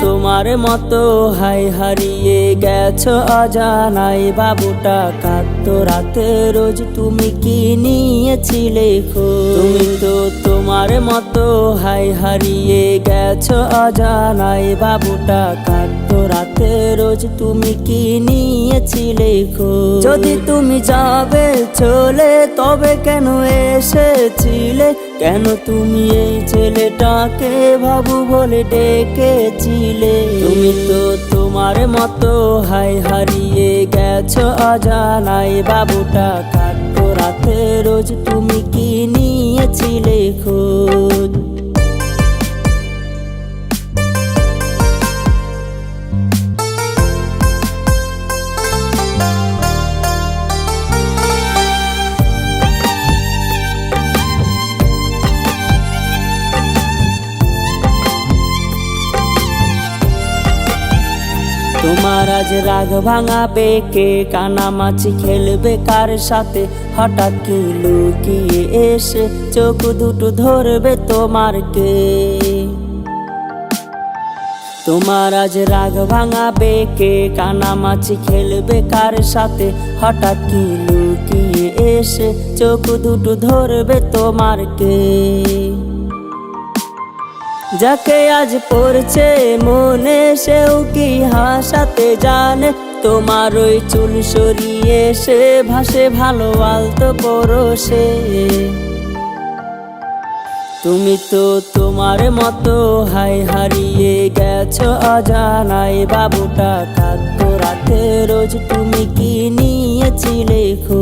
তোমার মতো হাই হারিয়ে গেছো অজানাই বাবুটা কাঁদতো রাতে রোজ তুমি কি নিয়েছিলে খোঁজ? তুমি তো তোমার মতো হাই হারিয়ে গেছো অজানাই বাবুটা কাঁদতো রাতে রোজ তুমি কি নিয়েছিলে খোঁজ? যদি তুমি যাবে চলে, তবে কেন এসেছিলে কেন তুমি এই ছেলেটাকে ভাবু বলে ডেকেছিলে? তুমি তো তোমার মতো হাই হারিয়ে গেছো অজানাই বাবুটা কাটতো রাতে রোজ তুমি কি নিয়েছিলে খোঁজ? তোমার আজ রাগ ভাঙাবে, কে কানামাছি খেলবে কার সাথে? হঠাৎ কি লুকিয়ে এসে চোখ দুটো ধরবে তোমার কে? তোমার আজ রাগ ভাঙাবে, কে কানামাছি খেলবে কার সাথে? হঠাৎ কি লুকিয়ে এসে চোখ দুটো ধরবে তোমার কে? যাকে আজ পড়ছে মনে, সেও কি হাসাতে জানে? তোমার ওই চুল সরিয়ে সে ভাসে ভালো আলতো পরশে। তুমি তো তোমার মতো হাই হারিয়ে গেছো অজানাই বাবুটা কাঁদতো রাতে রোজ তুমি কি নিয়েছিলে খোঁজ?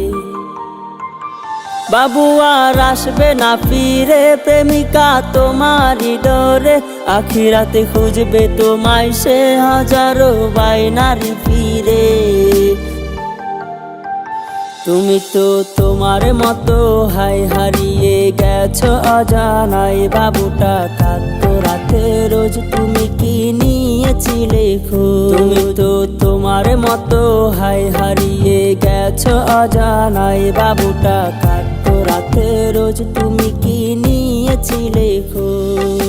বাবু আর আসবে না ফিরে, প্রেমিকা তোমারই ডরে। আখিরাতে খুঁজবে তোমায় সে হাজারো বাইনারি ফিরে। তুমি তো তোমার মতো হাই হারিয়ে গেছো অজানাই বাবুটা কাঁদতো রাতে, রোজ তুমি কি নিয়েছিলে? তুমি তো তোমার মতো হাই হারিয়ে গেছো অজানাই বাবুটা রোজ তুমি কি নিয়েছিলে খোঁজ?